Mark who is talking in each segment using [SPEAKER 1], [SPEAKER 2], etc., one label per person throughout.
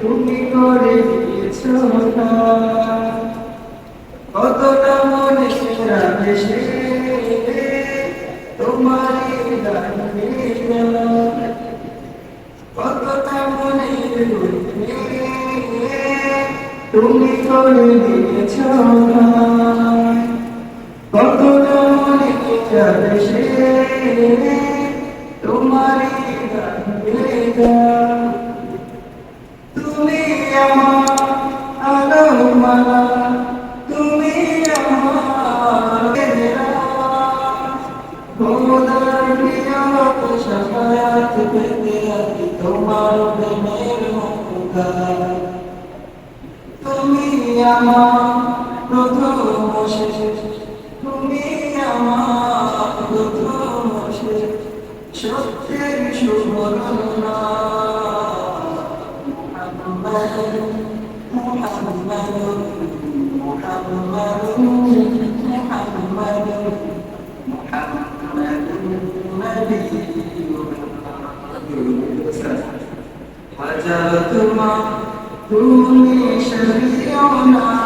[SPEAKER 1] তুমি করে দিয়েছ না। কতটা মনে রাখে সে তোমারই গান কতটা মনে তোমার প্রেমের তুমি আমার প্রথম শেষ তুমি আমার প্রথম সত্যের শুভরণনা মোহাম্মদ মোহাম্মদ মোহাম্মদ মোহাম্মদ মোহাম্মদ নবীনা হাজার তোমা তুমি শরীয়না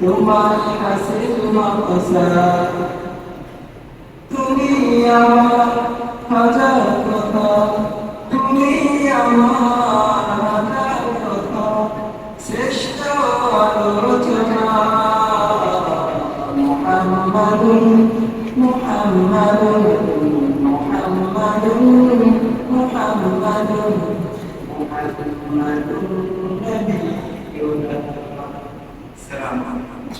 [SPEAKER 1] ثم يحسب مقسا دنيا ما هداك دنيا ما هداك سجد ورتنا محمد محمد محمد محمد محمد نبينا selam.